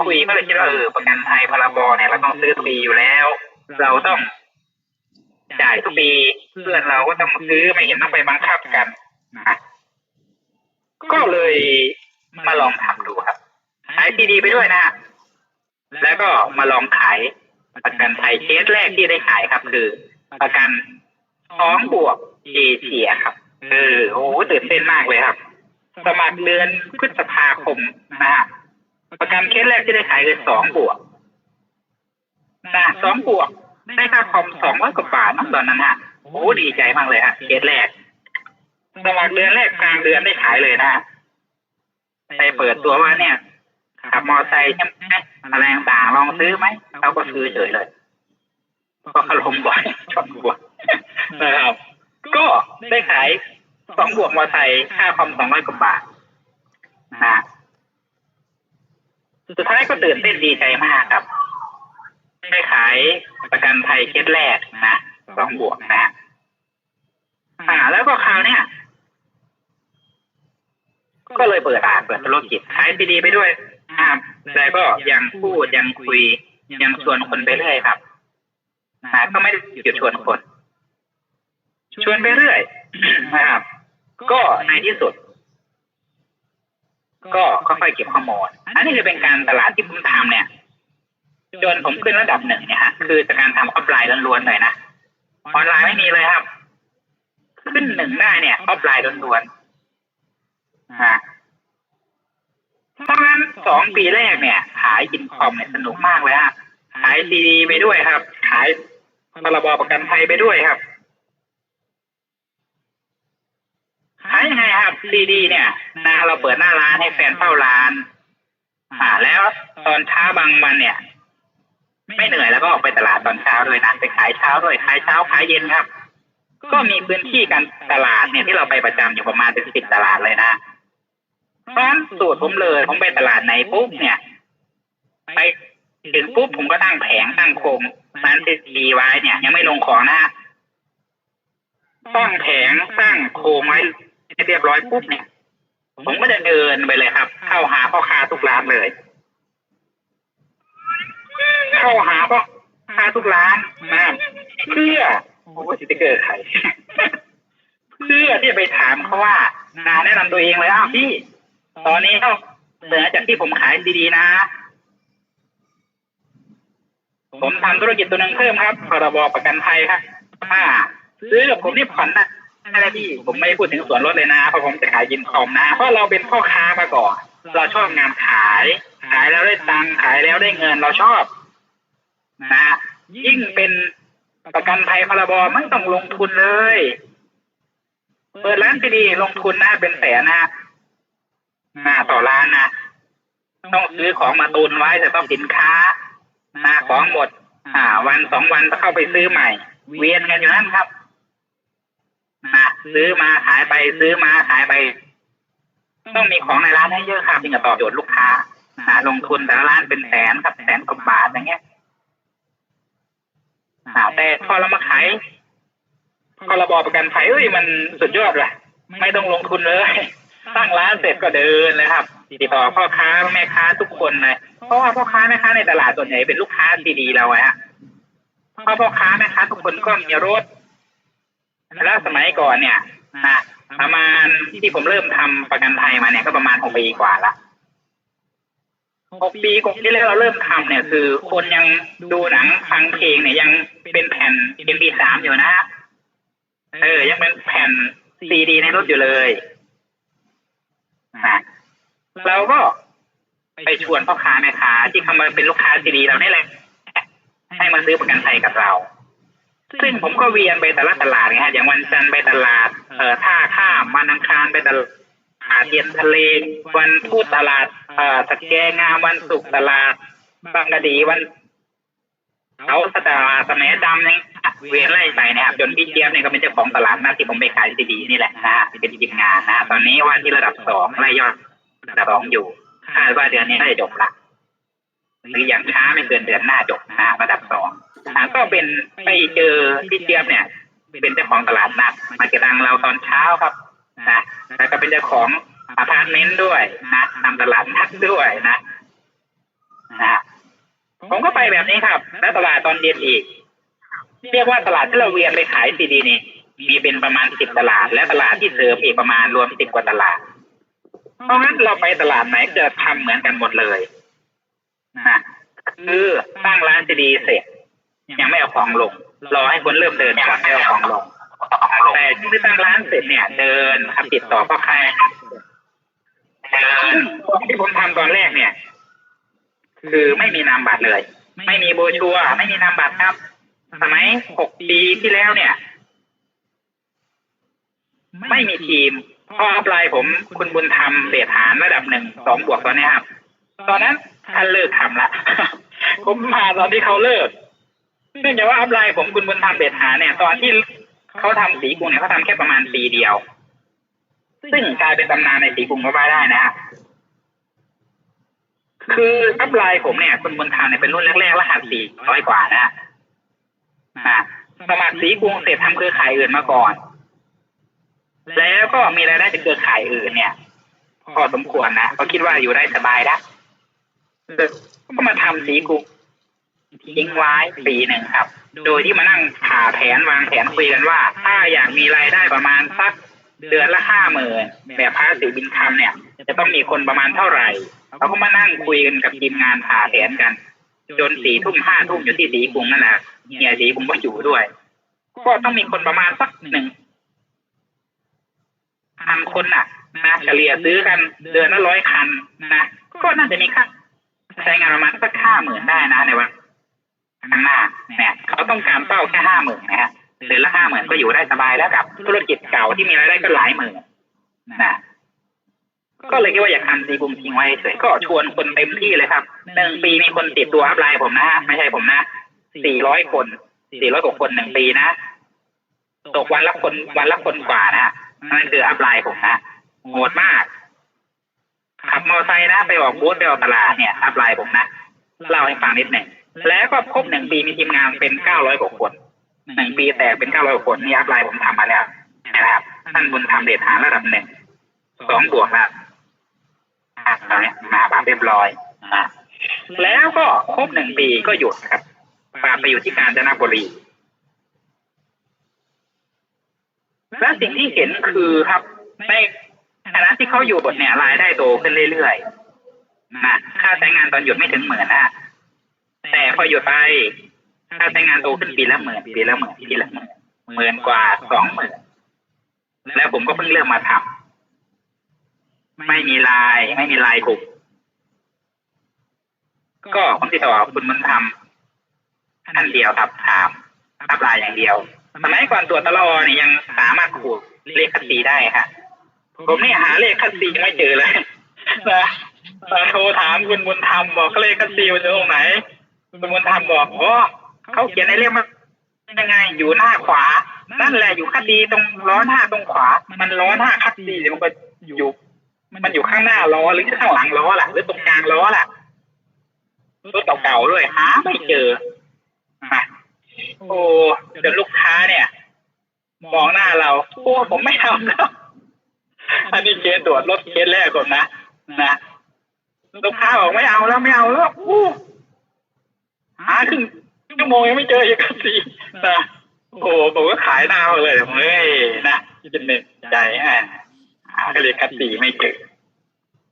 คุยก็เลยคิดว่าเออประกันภัยพรบเนี่ยเราต้องซื้อฟรีอยู่แล้ว เราต้องจ่ายทุกปีเพื่อนเราก็ต้องซื้อไม่เห็นต้องไปบังคับกันนะก็เลยมาลองทำดูครับขายซีดีไปด้วยนะ แล้วก็มาลองขายประกันภัยเคสแรกที่ได้ขายครับ คือ ประกันท้องบวกเอเชียครับเออโอ้โหตื่นเต้นมากเลยครับ สมัครเดือนพฤษภาคมนะฮะ ประกันเคสแรกที่ได้ขายคือสองบวกนะสองบวก ได้ค่าคอมสองร้อยกว่าบาทนะตอนนั้นฮะโอ้โหดีใจมากเลยฮะเคสแรกสมัครเดือนแรกกลางเดือนได้ขายเลยนะฮะไปเปิดตัวว่าเนี่ยขับมอไซค์ใช่ไหมอะไรต่างๆลองซื้อไหมเขาก็ซื้อเฉยเลยก็อารมณ์บ่อยชอบบวกนะครับ ก็ได้ขายสองบวกมอไซค์ค่าคอมสองร้อยกว่าบาทนะ สุดท้ายก็ตื่นเต้นดีใจมากครับ ได้ขายประกันภัยเคสแรกนะสองบวกนะอ่า แล้วก็คราวเนี้ยก็เลยเปิดอ่านเปิดธุรกิจขายซีดีไปด้วยนะครับแล้วก็ยังพูดยังคุย ยังชวนคนไปเรื่อยครับนะก็ไม่ได้หยุดชวนคน ชวนไปเรื่อยนะครับ ก็ในที่สุด ก็ค่อยๆเก็บข้อมูลอันนี้คือเป็นการตลาดที่ผมทำเนี่ยจนผมขึ้นระดับหนึ่งเนี่ยฮะคือจากการทำออฟไลน์ล้วนๆเลยนะออนไลน์ไม่มีเลยครับ ขึ้นหนึ่งได้เนี่ยออฟไลน์ล้วนๆนะเพราะงั้นสองปีแรกเนี่ยขายอินคอมเนี่ยสนุกมากเลยฮะขายซีดีไปด้วยครับ ขายพรบประกันภัยไปด้วยครับ ขายยังไงครับซีดี เนี่ยนะเราเปิดหน้าร้านให้แฟนเฝ้าร้าน อ่า แล้วตอนเช้าบางวันเนี่ย ไม่เหนื่อยแล้วก็ออกไปตลาดตอนเช้าด้วยนะไปขายเช้าด้วยขายเช้าขายเย็นครับ ก็มีพื้นที่การตลาดเนี่ยที่เราไปประจำอยู่ประมาณเป็นสิบตลาดเลยนะเพราะฉะนั้นสูตรผมเลยผมไปตลาดไหนปุ๊บเนี่ย ไปถึงปุ๊บผมก็ตั้งแผงตั้งโคมร้านทีดีไว้เนี่ย ยังไม่ลงของนะตั้งแผงตั้งโคมไว้ ให้เรียบร้อยปุ๊บเนี่ย ผมก็จะเดินไปเลยครับ เข้าหาพ่อค้าทุกร้านเลย เข้าหาพ่อค้าทุกร้านนะเพื่อโอ้สติกเกอร์ใครเพื่อที่จะไปถามเขาว่านาแนะนำตัวเองเลยอ้าวพี่ ตอนนี้เขาเหนือจากที่ผมขายดีๆนะ ผมทำธุรกิจตัวนึงเพิ่มครับพรบประกันภัยครับอ่าซื้อกับผมนี่ผ่อนนะ อะไรพี่ผมไม่พูดถึงส่วนลดเลยนะเพราะผมจะขายยินคอมนะเพราะเราเป็นพ่อค้ามาก่อนเราชอบงานขาย ขายแล้วได้ตังค์ขายแล้วได้เงินเราชอบ นะยิ่งเป็นประกันภัยพรบไม่ต้องลงทุนเลย เปิดร้านซีดีลงทุนนะเป็นแสนนะนะต่อร้านนะต้องซื้อของมาตุนไว้แต่ต้องสินค้านะของหมด อ่า วันสองวันก็เข้าไปซื้อใหม่ เวียนกันอยู่นั่นครับ นะซื้อมาขายไปซื้อมาขายไป ต้องมีของในร้านให้เยอะครับถึงจะตอบโจทย์ลูกค้านะลงทุนแต่ละร้านเป็นแสนครับแสนกว่าบาทอย่างเงี้ยอ่าแต่พอเรามาขายพรบประกันภัยเอ้ยมันสุดยอดเลยไม่ต้องลงทุนเลยตั้งร้านเสร็จก็เดินเลยครับติดต่อพ่อค้าแม่ค้าทุกคนเลยเพราะว่าพ่อค้าแม่ค้าในตลาดส่วนใหญ่เป็นลูกค้าซีดีเราอะฮะเพราะพ่อค้าแม่ค้าทุกคนก็มีรถ แล้วสมัยก่อนเนี่ยนะประมาณที่ผมเริ่มทำประกันภัยมาเนี่ยก็ประมาณหกปีกว่าละหกปีกว่าที่แล้วเราเริ่มทำเนี่ย คือคนยังดูหนังฟังเพลงเนี่ยยังเป็นแผ่น MP3 อยู่นะเออ ยังเป็นแผ่นซีดีในรถอยู่เลยนะเราก็ไปชวนพ่อค้าแม่ค้าที่เข้ามาเป็นลูกค้าซีดีเรานี่แหละให้มาซื้อประกันภัยกับเรา ซึ่งผมก็เวียนไปแต่ละตลาดนะฮะอย่างวันจันทร์ไปตลาด เอ่อท่าข้ามวันอังคารไปตลาดเย็นทะเล วันพุธตลาดเอ่อสแกงามวันศุกร์ตลาดบางกะดีวันเขาสตาสมัยดำเนี่ยเวียนไล่ไปนะครับจนพี่เจี๊ยบเนี่ยก็เป็นเจ้าของตลาดหน้าที่ผมไปขายซีดีนี่แหละนะฮะเป็นทีมงานนะตอนนี้ว่าที่ระดับสองไล่ยอดระดับสองอยู่คาดว่าเดือนนี้น่าจะจบละหรืออย่างช้าไม่เกินเดือนหน้าจบนะระดับสอง อ่าก็เป็นไปเจอพี่เจี๊ยบเนี่ย เป็นเจ้าของตลาดนัดมาเก็ตังเราตอนเช้าครับนะแล้วก็เป็นเจ้าของอาพาร์ตเมนต์ด้วยนะนำตลาดนัดด้วยนะนะผมก็ไปแบบนี้ครับ แล้วตลาดตอนเย็นอีก เรียกว่าตลาดที่เราเวียนไปขายซีดีนี่มีเป็นประมาณสิบตลาด และตลาดที่เสริมอีกประมาณรวมสิบกว่าตลาด เพราะงั้นเราไปตลาดไหนจะทำเหมือนกันหมดเลยนะคือสร้างร้านซีดีเสร็จ ยังไม่เอาของลง รอให้คนเริ่มเดินก่อนไม่เอาของลง แต่ที่ตั้งร้านเสร็จเนี่ย เดินครับติดต่อพ่อค้าซึ่งที่ผมทำตอนแรกเนี่ย คือไม่มีนามบัตรเลย ไม่มีโบรชัวร์ไม่มีนามบัตรครับ สมัยหกปีที่แล้วเนี่ย ไม่มีทีมพ่ออัพไลน์ผมคุณบุญธรรมเดชหารระดับหนึ่งสองบวกตอนนี้ครับ ตอนนั้นท่านเลิกทำละผมมาตอนที่เขาเลิก เนื่องจากว่าอัพไลน์ผมคุณบุญธรรมเดชหาเนี่ย ตอนที่เขาทำสีกรุงเนี่ยเขาทำแค่ประมาณปีเดียว ซึ่งกลายเป็นตำนานในสีกรุงก็ว่าได้นะคืออัพไลน์ผมเนี่ยคุณบุญธรรมเนี่ยเป็นรุ่นแรกๆรหัสสี่ร้อยกว่านะอ่าสมัครสีกรุงเสร็จทำเครือข่ายอื่นมาก่อน แล้วก็มีรายได้จากเครือข่ายอื่นเนี่ยพอสมควรนะก็คิดว่าอยู่ได้สบายนะก็มาทำสีกรุง ทิ้งไว้ปีหนึ่งครับ โดยที่มานั่งผ่าแผนวางแผนคุยกันว่า ถ้าอยากมีรายได้ประมาณสักเดือนละห้าหมื่นแบบภาษีบินคำเนี่ย จะต้องมีคนประมาณเท่าไหร่เราก็มานั่งคุยกันกับทีมงานผ่าแผนกัน จนสี่ทุ่มห้าทุ่มอยู่ที่สีกรุงนั่นแหละเฮียสีกรุงก็อยู่ด้วย ก็ต้องมีคนประมาณสักหนึ่งพันคนน่ะนะเฉลี่ยซื้อกันเดือนละร้อยคันนะก็น่าจะมีค่าใช้งานประมาณสักห้าหมื่นได้นะในวัน ข้างหน้าเนี่ยเขาต้องการเป้าแค่ห้าหมื่นนะฮะเดือนละห้าหมื่นก็อยู่ได้สบายแล้วกับ ธุรกิจเก่าที่มีรายได้ก็หลายหมื่นนะก็เลยคิดว่าอยากทำซีบุมทิ้งไว้เฉยก็ชวนคนเต็มที่เลยครับหนึ่งปีมีคนติดตัวอัพไลน์ผมนะไม่ใช่ผมนะสี่ร้อยคนสี่ร้อยกว่าคนหนึ่งปีนะตกวันละคนวันละคนกว่านะนั่นคืออัพไลน์ผมนะโหดมากขับมอเตอร์ไซค์นะไปออกบูธไปออกตลาดเนี่ยอัพไลน์ผมนะเล่าให้ฟังนิดหนึ่ง แล้วก็ครบหนึ่งปีมีทีมงานเป็นเก้าร้อยกว่าคนหนึ่งปีแต่เป็นเก้าร้อยกว่าคนนี่อัพไลน์ผมทำมาแล้วนะครับท่านบุญทำเดชฐานระดับหนึ่งสองบวกแล้วอะตอนนี้มาบาเรียบร้อยนะแล้วก็ครบหนึ่งปีก็หยุดครับปาไปอยู่ที่กาญจนบุรีและสิ่งที่เห็นคือครับในขณะที่เขาอยู่บทเนี่ยรายได้โตขึ้นเรื่อยๆนะค่าใช้งานตอนหยุดไม่ถึงหมื่นนะ แต่พอหยุดไปค่าใช้งานโตขึ้นปีละหมื่นปีละหมื่นปีละหมื่นหมื่นกว่าสองหมื่นแล้วผมก็เพิ่งเริ่มมาทำไม่มีลายไม่มีลายกลุ่มก็ผมติดต่อคุณบุญธรรมท่านเดียวครับถามอัพไลน์อย่างเดียวสมัยก่อนตรวจตลอนี่ยังสามารถขูดเลขคัดซีได้ค่ะผมนี่หาเลขคัดซีไม่เจอเลยนะโทรถามคุณบุญธรรมบอกเลขคัดซีมันอยู่ตรงไหน คุณบุญธรบอกอ๋อเขาเขียนในเล่มมันยังไงอยู่หน้าขวา นั่นแหละอยู่คัดซีตรงล้อหน้าตรงขวา มันล้อหน้าคัดซีมันก็อยู่ มันอยู่ข้างหน้าล้อหรือข้างหลังล้อล่ะ หรือตรงกลางล้อล่ะรถเก่าๆด้วยหาไม่เจอโอะโอ้จนลูกค้าเนี่ย มองหน้าเราโอ้ผมไม่เอาแล้วอันนี้เคสตรวจรถเคสแรกก่อนนะนะลูกค้าบอกไม่เอาแล้วไม่เอาแล้วอู้ หาครึ่งชั่วโมงยังไม่เจออีกสินะโอ้ผมก็ขายหน้าเอาเลยเฮ้ยนะคิดหนึ่งใจอะหาก็เลยคัดสีไม่เจอ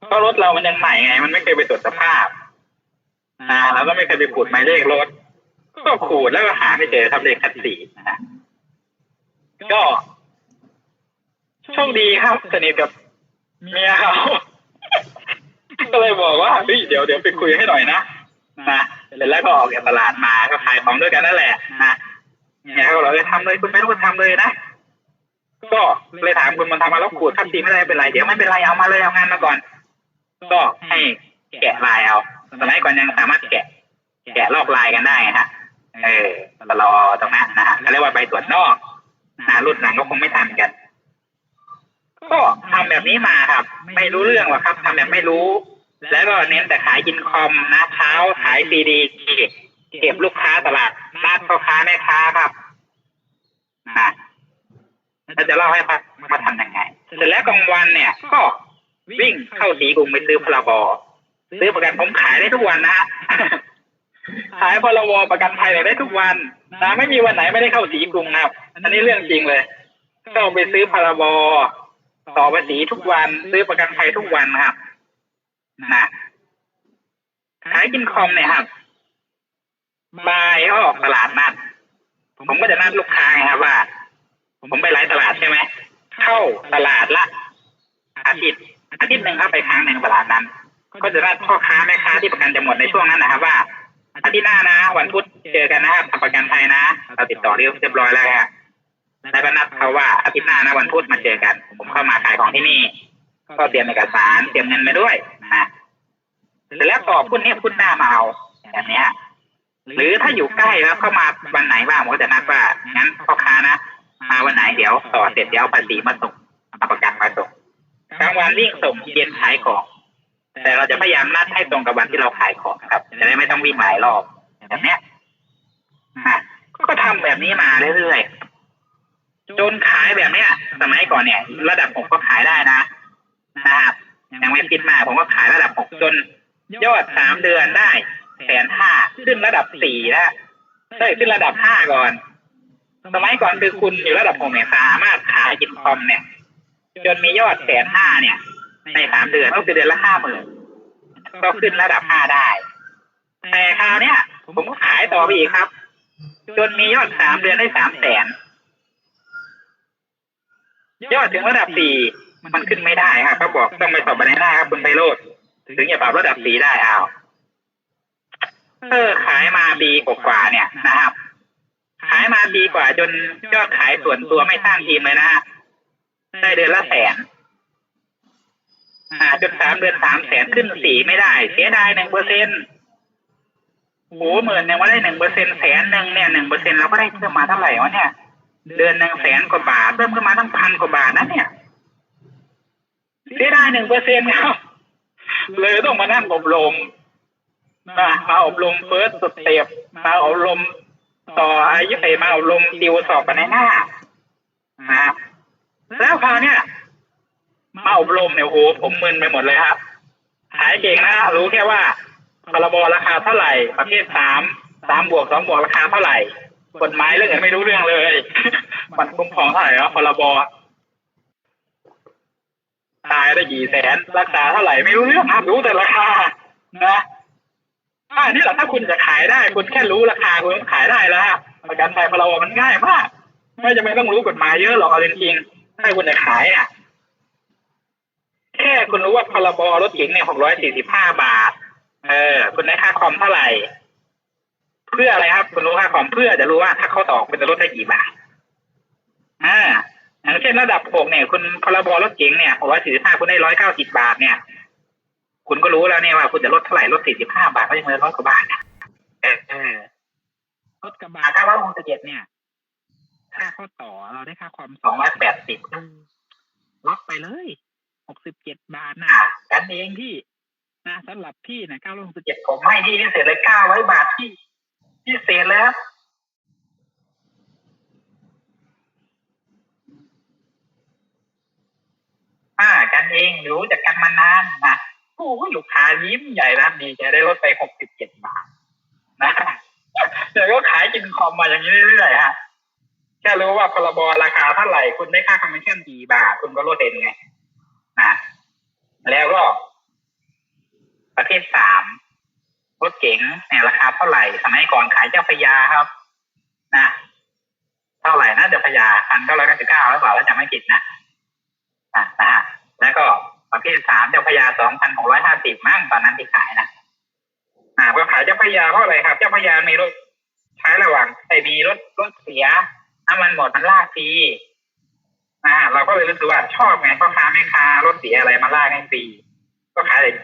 เพราะรถเรามันยังใหม่ไง มันไม่เคยไปตรวจสภาพนะแล้วก็ไม่เคยไปขูดหมายเลขรถ ก็ขูดแล้วก็หาไม่เจอทำเลขคัดสีนะก็โชคดีครับสนิทกับเมียเขาก็เลยบอกว่าเฮ้ยเดี๋ยวเดี๋ยวไปคุยให้หน่อยนะนะเส ร็จแล้วก็ออกจากตลาดมาก็ขายของด้วยกันนั่นแหละนะเนี่ยเขาบอกเลยทำเลยคุณไม่รู้ทำเลยนะก็เลยถามคุณมันทำมาแล้วขูดคัดสีไม่ได้เป็นไรเดี๋ยวไม่เป็นไรเอามาเลยเอางานมาก่อน ก็ให้แกะลายเอาสมัยก่อนยังสามารถแกะ แกะลอกลายกันได้ฮะเออตลอตรงนั้นนะฮะเขาเรียกว่าใบตรวจนอกนะรุ่นหลังก็คงไม่ทำกัน ก็ทำแบบนี้มาครับ ไม่รู้เรื่องหรอกครับทำแบบไม่รู้ แล้วก็เน้นแต่ขายกินคอมนะเช้าขายซีดีเก็บลูกค้าตลาดนัดพ่อค้าแม่ค้าครับนะแล้วจะเล่าให้ฟังว่าทำยังไงเสร็จแล้วกลางวันเนี่ย ก็วิ่งเข้าสีกรุงไปซื้อพลบอซื้อประกันผมขายได้ทุกวันนะฮะขายพรบประกันภัยได้ทุกวันนะไม่มีวันไหนไม่ได้เข้าสีกรุงนะครับ อันนี้เรื่องจริงเลยก็ไปซื้อพรบต่อภาษีทุกวัน ซื้อประกันภัยทุกวันครับ นะขายกินคอมเนี่ยครับบ่ายก็ออกตลาดนัด ผมก็จะนัดลูกค้าครับว่า ผมไปหลายตลาดใช่ไหมเข้าตลาดละอาทิตย์อาทิตย์หนึ่งครับไปครั้งหนึ่งตลาดนั้น ก็จะนัดพ่อค้าแม่ค้าที่ประกันจะหมดในช่วงนั้นนะครับว่าอาทิตย์หน้านะ วันพุธเจอกันนะครับทำประกันภัยนะเราติดต่อเรียบร้อยแล้วฮะแล้วก็นัดเขาว่าอาทิตย์หน้านะวันพุธมาเจอกัน ผมเข้ามาขายของที่นี่ ก็เตรียมเอกสารเตรียมเงินไปด้วยนะแล้วต่อพุ่นนี้พุ่นหน้ามาเอาแบบเนี้ย หรือถ้าอยู่ใกล้แล้วเข้ามาวันไหนบ้างผมก็จะนัดว่างั้นพ่อค้านะมาวันไหนเดี๋ยวต่อเสร็จเดี๋ยวภาษีมาส่งเอาประกันมาส่งกลางวันวิ่งส่งเย็นขายของแต่เราจะพยายามนัดให้ตรงกับวันที่เราขายของครับจะได้ไม่ต้องวิ่งหลายรอบแบบเนี้ยอะก็ทำแบบนี้มาเรื่อยๆจนขายแบบเนี้ย สมัยก่อนเนี่ย ระดับผมก็ขายได้นะนะครับ ยังไม่คิดมากผมก็ขายระดับหกจน ยอดสามเดือนได้แสนห้าขึ้นระดับสี่แล้วใช่ขึ้นระดับห้าก่อน สมัยก่อนคือคุณอยู่ระดับหกเนี่ยสามารถขายกินคอมเนี่ย จนมียอดแสนห้าเนี่ย ในสามเดือนก็คือเดือนละห้าหมื่นก็ขึ้นระดับห้าได้ แต่คราวเนี้ยผมก็ขายต่อไปอีกครับ จนมียอดสามเดือนได้สามแสนยอดถึงระดับสี่ มันขึ้นไม่ได้ครับเขาบอกต้องไปสอบบันไดหน้าครับคุณไพโรธถึงจะปรับระดับสี่ได้เอาเออขายมาปีกว่าๆเนี่ยนะครับ ขายมาปีกว่าจนยอดขายส่วนตัวไม่สร้างทีมเลยนะฮะได้เดือนละแสนอ่าจนสามเดือนสามแสนขึ้นสี่ไม่ได้ เสียดายหนึ่งเปอร์เซ็นต์โหหมื่นเนี่ยว่าได้หนึ่งเปอร์เซ็นแสนหนึ่งเนี่ยหนึ่งเปอร์เซ็นเราก็ได้เพิ่มมาเท่าไหร่วะเนี่ย เดือนหนึ่งแสนกว่าบาทเพิ่มขึ้นมาตั้งพันกว่าบาทนะเนี่ย เสียดายหนึ่งเปอร์เซ็นครับ เลยต้องมานั่งอบรมมามาอบรมเฟิร์สสเต็ปมาอบรมต่ออายุเอมาอบรมดิวสอบกันในหน้านะแล้วคราวเนี้ยมาอบรมเนี่ยโอ้โหผมมึนไปหมดเลยครับขายเก่งนะรู้แค่ว่าพรบราคาเท่าไหร่ ประเภทสามสามบวกสองบวกราคาเท่าไหร่ กฎหมายเรื่องอื่นไม่รู้เรื่องเลย มันคุ้มครองเท่าไหร่แล้วพรบ ตายได้กี่แสน รักษาเท่าไหร่ไม่รู้เรื่องครับรู้แต่ราคานะอ่านี่แหละถ้าคุณจะขายได้ คุณแค่รู้ราคาคุณก็ขายได้แล้วประกันภัยพรบมันง่ายมากไม่จำเป็นต้องรู้กฎหมายเยอะหรอกเอาจริงๆถ้าคุณจะขายอะแค่คุณรู้ว่าพรบรถเก๋งเนี่ยหกร้อยสี่สิบห้าบาท เออ คุณได้ค่าคอมเท่าไหร่ เพื่ออะไรครับ คุณรู้ค่าคอมเพื่อจะรู้ว่าถ้าเขาตอกเป็นจะลดได้กี่บาทอ่า เช่นระดับหกเนี่ย คุณพรบรถเก๋งเนี่ยหกร้อยสี่สิบห้าคุณได้ร้อยเก้าสิบาทเนี่ย คุณก็รู้แล้วเนี่ยว่าคุณจะลดเท่าไหร่ลดสี่สิบห้าบาทก็ยังเหลือร้อยกว่าบาทนะเออเออรถกระบะถ้าว่ามูลเจ็ดเนี่ย ค่าข้อต่อเราได้ค่าความสองร้อยแปดสิบลดไปเลยหกสิบเจ็ดบาทนะกันเองพี่นะสำหรับพี่นะเก้าร้อยหกสิบเจ็ดผมให้ที่พิเศษเลยเก้าร้อยบาทที่พิเศษแล้ว อ่ากันเองรู้จักกันมานานนะโอ้โหลูกค้ายิ้มใหญ่นะดีใจได้ลดไปหกสิบเจ็ดบาทนะเดี๋ยวก็ขายกินคอมมาอย่างนี้เรื่อยๆฮะแค่รู้ว่าพรบราคาเท่าไหร่คุณได้ค่าคอมมิชชั่นกี่บาทคุณก็ลดเองไงนะแล้วก็ ประเภทสามรถเก๋งเนี่ยราคาเท่าไหร่สมัยก่อนขายเจ้าพยาครับ นะเท่าไหร่นะเจ้าพยาพันเก้าร้อยเก้าสิบเก้าหรือเปล่าถ้าจำไม่ผิดนะอะนะฮะ แล้วก็ประเภทสามเจ้าพระยาสองพันหกร้อยห้าสิบมั่งตอนนั้นที่ขายนะอ่าก็ขายเจ้าพระยาเพราะอะไรครับ เจ้าพระยามีรถใช้ระหว่างไอ้มีรถรถเสียน้ำมันหมดมันลากฟรีอ่าเราก็เลยรู้สึกว่าชอบไงพ่อค้าแม่ค้ารถเสียอะไรมาลากให้ฟรีก็ขายเลย